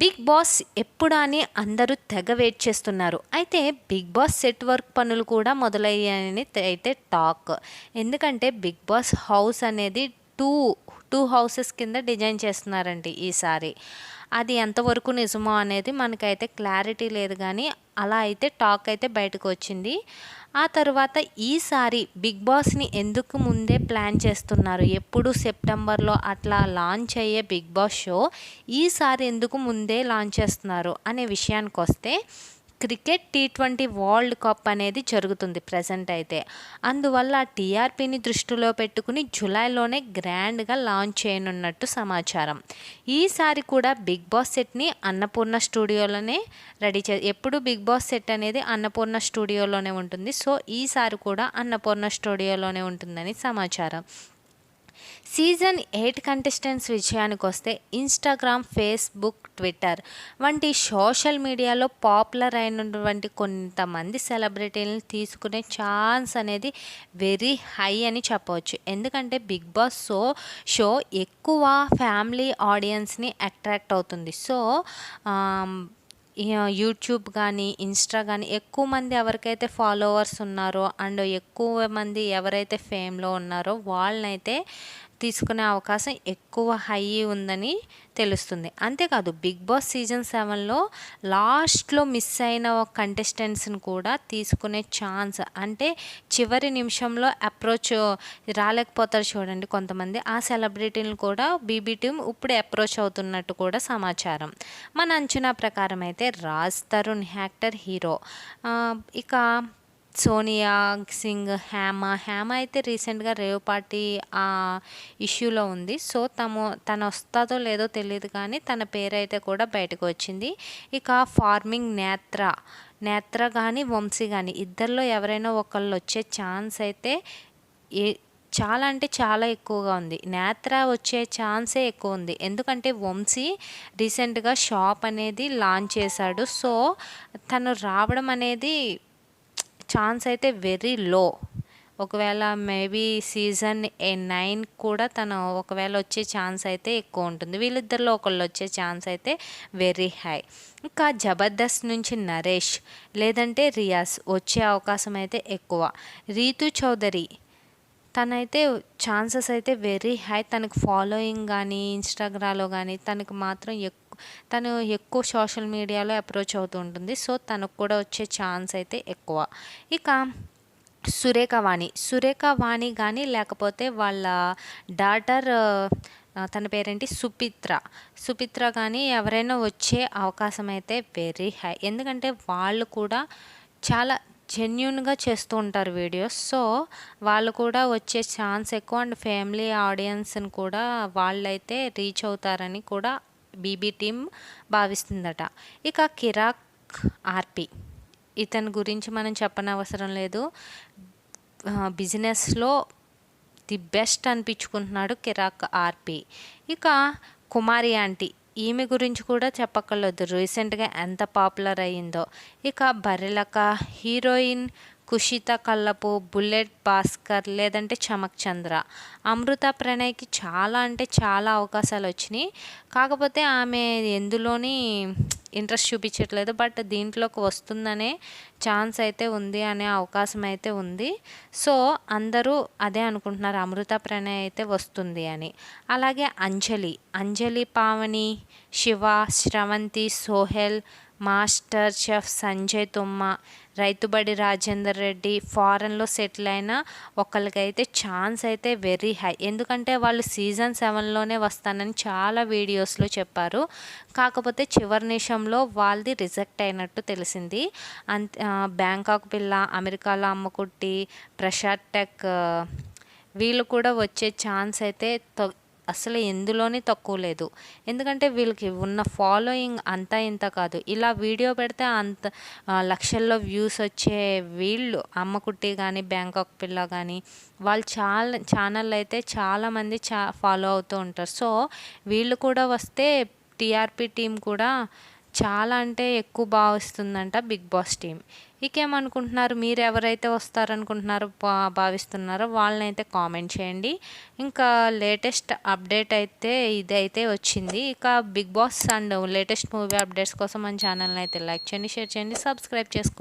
Big boss ఎప్పుడా అని అందరూ తెగ వెయిట్ చేస్తున్నారు. అయితే బిగ్ బాస్ సెట్ వర్క్ పనులు కూడా మొదలయ్యాయని అయితే టాక్ ఎందుకంటే బిగ్ బాస్ హౌస్ అనేది టూ టూ హౌసెస్ కింద డిజైన్ చేస్తున్నారండి ఈసారి అది ఎంతవరకు నిజమో అనేది మనకైతే క్లారిటీ లేదు కానీ అలా అయితే టాక్ అయితే బయటకు వచ్చింది. ఆ తర్వాత ఈసారి బిగ్ బాస్ని ఎందుకు ముందే ప్లాన్ చేస్తున్నారు? ఎప్పుడు సెప్టెంబర్లో అట్లా లాంచ్ అయ్యే బిగ్ బాస్ షో ఈసారి ఎందుకు ముందే లాంచ్ చేస్తున్నారు? అనే విషయానికి వస్తే cricket T twenty World Cup అనేది జరుగుతుంది ప్రజెంట్ అయితే. అందువల్ల టీఆర్పీని దృష్టిలో పెట్టుకుని జూలైలోనే గ్రాండ్గా లాంచ్ చేయనున్నట్టు సమాచారం. ఈసారి కూడా బిగ్ బాస్ సెట్ని అన్నపూర్ణ స్టూడియోలోనే రెడీ చే ఎప్పుడు బిగ్ బాస్ సెట్ అనేది అన్నపూర్ణ స్టూడియోలోనే ఉంటుంది. సో ఈసారి కూడా అన్నపూర్ణ స్టూడియోలోనే ఉంటుందని సమాచారం. సీజన్ ఎయిట్ కంటెస్టెంట్స్ విషయానికి వస్తే ఇన్స్టాగ్రామ్ ఫేస్బుక్ ట్విట్టర్ వంటి సోషల్ మీడియాలో పాపులర్ అయినటువంటి కొంతమంది సెలబ్రిటీలను తీసుకునే ఛాన్స్ అనేది వెరీ హై అని చెప్పవచ్చు. ఎందుకంటే బిగ్ బాస్ షో షో ఎక్కువ ఫ్యామిలీ ఆడియన్స్ని అట్రాక్ట్ అవుతుంది. సో యూట్యూబ్ కానీ ఇన్స్టా కానీ ఎక్కువ మంది ఎవరికైతే ఫాలోవర్స్ ఉన్నారో అండ్ ఎక్కువ మంది ఎవరైతే ఫేమ్లో ఉన్నారో వాళ్ళనైతే తీసుకునే అవకాశం ఎక్కువ హై ఉందని తెలుస్తుంది. అంతేకాదు బిగ్ బాస్ సీజన్ సెవెన్లో లాస్ట్లో మిస్ అయిన కంటెస్టెంట్స్ని కూడా తీసుకునే ఛాన్స్ అంటే చివరి నిమిషంలో అప్రోచ్ రాలేకపోతారు చూడండి కొంతమంది. ఆ సెలబ్రిటీలు కూడా బీబీ టీం ఇప్పుడే అప్రోచ్ అవుతున్నట్టు కూడా సమాచారం. మన అంచనా ప్రకారం అయితే రాజ్ తరుణ్ యాక్టర్ హీరో. ఇక సోనియా సింగ్ హేమ హ్యామ అయితే రీసెంట్గా రేవ్ పార్టీ ఆ ఇష్యూలో ఉంది. సో తము తను వస్తుందో లేదో తెలియదు కానీ తన పేరు అయితే కూడా బయటకు వచ్చింది. ఇక ఫార్మింగ్ నేత్ర. నేత్ర కానీ వంశీ కానీ ఇద్దరిలో ఎవరైనా ఒకళ్ళు వచ్చే ఛాన్స్ అయితే ఏ చాలా అంటే చాలా ఎక్కువగా ఉంది. నేత్ర వచ్చే ఛాన్సే ఎక్కువ ఉంది. ఎందుకంటే వంశీ రీసెంట్గా షాప్ అనేది లాంచ్ చేశాడు. సో తను రావడం అనేది ఛాన్స్ అయితే వెరీ లో. ఒకవేళ మేబీ సీజన్ ఏ నైన్ కూడా తను ఒకవేళ వచ్చే ఛాన్స్ అయితే ఎక్కువ ఉంటుంది. వీళ్ళిద్దరిలో ఒకళ్ళు వచ్చే ఛాన్స్ అయితే వెరీ హై. ఇంకా జబర్దస్త్ నుంచి నరేష్ లేదంటే రియాస్ వచ్చే అవకాశం అయితే ఎక్కువ. రీతు చౌదరి తనైతే ఛాన్సెస్ అయితే వెరీ హై. తనకు ఫాలోయింగ్ కానీ ఇన్స్టాగ్రామ్లో కానీ తనకు మాత్రం ఎక్కువ తను ఎక్కువ సోషల్ మీడియాలో అప్రోచ్ అవుతూ ఉంటుంది. సో తనకు కూడా వచ్చే ఛాన్స్ అయితే ఎక్కువ. ఇక సురేఖ వాణి సురేఖ వాణి కానీ లేకపోతే వాళ్ళ డాటర్ తన పేరేంటి? సుపిత్ర. సుపిత్ర కానీ ఎవరైనా వచ్చే అవకాశం అయితే వెరీ హై. ఎందుకంటే వాళ్ళు కూడా చాలా జెన్యున్గా చేస్తూ ఉంటారు వీడియోస్. సో వాళ్ళు కూడా వచ్చే ఛాన్స్ ఎక్కువ. అండ్ ఫ్యామిలీ ఆడియన్స్ని కూడా వాళ్ళైతే రీచ్ అవుతారని కూడా బీబీ టీం భావిస్తుందట. ఇక కిరాక్ ఆర్పి. ఇతని గురించి మనం చెప్పనవసరం లేదు. బిజినెస్లో ది బెస్ట్ అనిపించుకుంటున్నాడు కిరాక్ ఆర్పి. ఇక కుమారి ఆంటీ. ఈమె గురించి కూడా చెప్పక్కర్లేదు. రీసెంట్గా ఎంత పాపులర్ అయ్యిందో. ఇక బర్రెలక హీరోయిన్ కుషిత కల్లపు బుల్లెట్ భాస్కర్ లేదంటే చమక్ చంద్ర. అమృత ప్రణయ్కి చాలా అంటే చాలా అవకాశాలు వచ్చినాయి. కాకపోతే ఆమె ఎందులోని ఇంట్రెస్ట్ చూపించట్లేదు. బట్ దీంట్లోకి వస్తుందనే ఛాన్స్ అయితే ఉంది అనే అవకాశం అయితే ఉంది. సో అందరూ అదే అనుకుంటున్నారు. అమృత ప్రణయ్ అయితే వస్తుంది అని. అలాగే అంజలి. అంజలి పావని శివ శ్రవంతి సోహెల్ మాస్టర్ చెఫ్ సంజయ్ తుమ్మ రైతుబడి రాజేందర్ రెడ్డి ఫారెన్లో సెటిల్ అయిన ఒకరికైతే ఛాన్స్ అయితే వెరీ హై ఎందుకంటే వాళ్ళు సీజన్ సెవెన్లోనే వస్తానని చాలా వీడియోస్లో చెప్పారు. కాకపోతే చివరి నిమిషంలో వాళ్ళది రిజెక్ట్ అయినట్టు తెలిసింది. అంత బ్యాంకాక్ పిల్ల అమెరికాలో అమ్మకుట్టి ప్రశాంత్ టెక్ వీళ్ళు కూడా వచ్చే ఛాన్స్ అయితే తొ- అసలు ఎందులోని తక్కువ లేదు. ఎందుకంటే వీళ్ళకి ఉన్న ఫాలోయింగ్ అంతా ఇంత కాదు. ఇలా వీడియో పెడితే అంత లక్షల్లో వ్యూస్ వచ్చే వీళ్ళు అమ్మకుట్టి కానీ బ్యాంకాక్ పిల్ల కానీ వాళ్ళు చాలా ఛానల్ అయితే చాలామంది చా ఫాలో అవుతూ ఉంటారు. సో వీళ్ళు కూడా వస్తే టీఆర్పీ టీం కూడా చాలా అంటే ఎక్కువ భావిస్తుందంట బిగ్ బాస్ టీం. ఇకేమనుకుంటున్నారు? మీరు ఎవరైతే వస్తారనుకుంటున్నారో భావిస్తున్నారో వాళ్ళనైతే కామెంట్ చేయండి. ఇంకా లేటెస్ట్ అప్డేట్ అయితే ఇదైతే వచ్చింది. ఇక Big Boss and latest movie updates కోసం మన ఛానల్ని అయితే లైక్ చేయండి షేర్ చేయండి సబ్స్క్రైబ్ చేసుకోండి